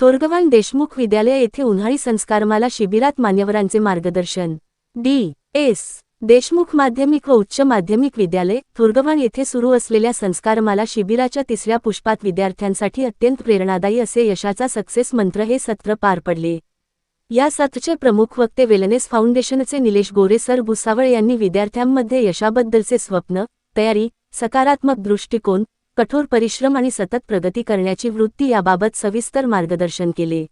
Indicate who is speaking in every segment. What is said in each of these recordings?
Speaker 1: थोरगवान देशमुख विद्यालय येथे उन्हाळी संस्कारमाला शिबिरात मान्यवरांचे मार्गदर्शन. डी. एस. देशमुख माध्यमिक व उच्च माध्यमिक विद्यालय थोरगव्हाण येथे सुरू असलेल्या संस्कारमाला शिबिराच्या तिसऱ्या पुष्पात विद्यार्थ्यांसाठी अत्यंत प्रेरणादायी असे यशाचा सक्सेस मंत्र हे सत्र पार पडले. या सत्रचे प्रमुख वक्ते वेलनेस फाउंडेशनचे निलेश गोरे सर भुसावळ यांनी विद्यार्थ्यांमध्ये यशाबद्दलचे स्वप्न तयारी सकारात्मक दृष्टिकोन कठोर परिश्रम आणि सतत प्रगती करण्याची वृत्ती याबाबत सविस्तर मार्गदर्शन केले.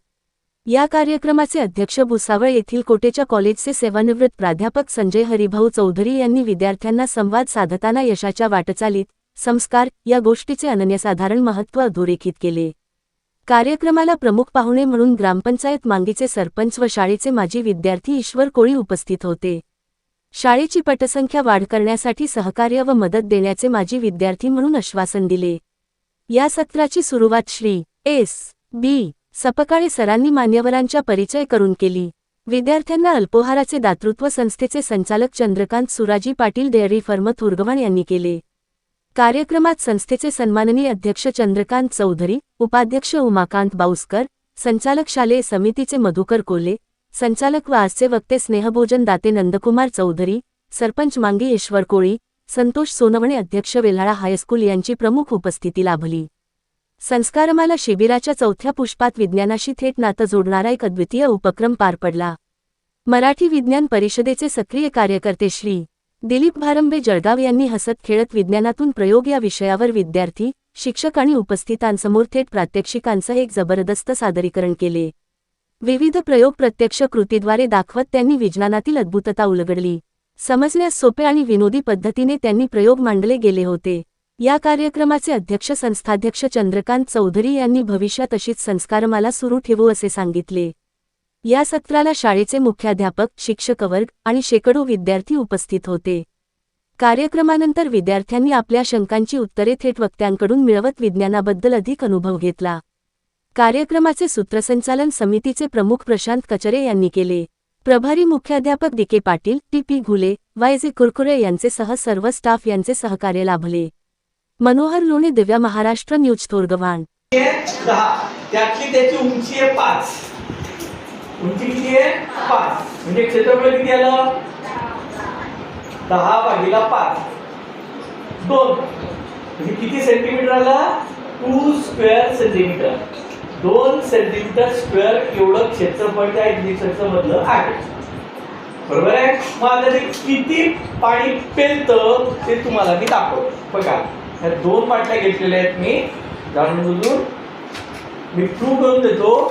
Speaker 1: या कार्यक्रमाचे अध्यक्ष भुसावळ येथील कोटेच्या कॉलेजचे सेवानिवृत्त प्राध्यापक संजय हरिभाऊ चौधरी यांनी विद्यार्थ्यांना संवाद साधताना यशाच्या वाटचालीत संस्कार या गोष्टीचे अनन्यसाधारण महत्त्व अधोरेखित केले. कार्यक्रमाला प्रमुख पाहुणे म्हणून ग्रामपंचायत मांगीचे सरपंच व शाळेचे माजी विद्यार्थी ईश्वर कोळी उपस्थित होते. शाळेची पटसंख्या वाढ करण्यासाठी सहकार्य व मदत देण्याचे माजी विद्यार्थी म्हणून आश्वासन दिले. या सत्राची सुरुवात श्री. एस. बी. सपकाळे सरांनी मान्यवरांच्या परिचय करून केली. विद्यार्थ्यांना अल्पोहाराचे दातृत्व संस्थेचे संचालक चंद्रकांत सुराजी पाटील डेअरी फर्म थुरगवण यांनी केले. कार्यक्रमात संस्थेचे सन्माननीय अध्यक्ष चंद्रकांत चौधरी उपाध्यक्ष उमाकांत बाऊसकर संचालक शालेय समितीचे मधुकर कोले संचालक व आजचे वक्ते स्नेहभोजन दाते नंदकुमार चौधरी सरपंच मांगी ईश्वर कोळी संतोष सोनवणे अध्यक्ष वेल्हाळा हायस्कूल यांची प्रमुख उपस्थिती लाभली. संस्कारमाला शिबिराच्या चौथ्या पुष्पात विज्ञानाशी थेट नातं जोडणारा एक अद्वितीय उपक्रम पार पडला. मराठी विज्ञान परिषदेचे सक्रिय कार्यकर्ते श्री. दिलीप भारंबे जळगाव यांनी हसत खेळत विज्ञानातून प्रयोग या विषयावर विद्यार्थी शिक्षक आणि उपस्थितांसमोर थेट प्रात्यक्षिकांचं एक जबरदस्त सादरीकरण केले. विविध प्रयोग प्रत्यक्ष कृतीद्वारे दाखवत त्यांनी विज्ञानातील अद्भुतता उलगडली. समजण्यास सोपे आणि विनोदी पद्धतीने त्यांनी प्रयोग मांडले गेले होते. या कार्यक्रमाचे अध्यक्ष संस्थाध्यक्ष चंद्रकांत चौधरी यांनी भविष्यात अशीच संस्कारमाला सुरू ठेवू असे सांगितले. या सत्राला शाळेचे मुख्याध्यापक शिक्षकवर्ग आणि शेकडो विद्यार्थी उपस्थित होते. कार्यक्रमानंतर विद्यार्थ्यांनी आपल्या शंकांची उत्तरे थेट वक्त्यांकडून मिळवत विज्ञानाबद्दल अधिक अनुभव घेतला. कार्यक्रमाचे सूत्रसंचालन समितीचे प्रमुख प्रशांत कचरे यांनी केले. प्रभारी मुख्याध्यापक D K Patil T P Ghule Y J Kurkure यांचे सह सर्व स्टाफ यांचे सहकार्य लाभले. मनोहर लोणे दिव्या महाराष्ट्र न्यूज थोरगव्हाण.
Speaker 2: आहे त्यातली त्याची उंची आहे पाच. उंची किती आहे? पाच. म्हणजे क्षेत्रफळ किती आलं? दहा भागीला पाच. दोन. म्हणजे किती सेंटीमीटर आला? टू स्क्वेअर सेंटीमीटर दोन सेंटीमीटर स्क्वेअर एवढं क्षेत्रफळ त्या इंजेक्शनचं मधलं आहे. बरोबर आहे? मग आता ते किती पाणी पेलतं ते तुम्हाला मी दाखवतो. बघा ह्या दोन बाटल्या घेतलेल्या आहेत मी. जाणून बुजून मी प्रूव्ह करून देतो.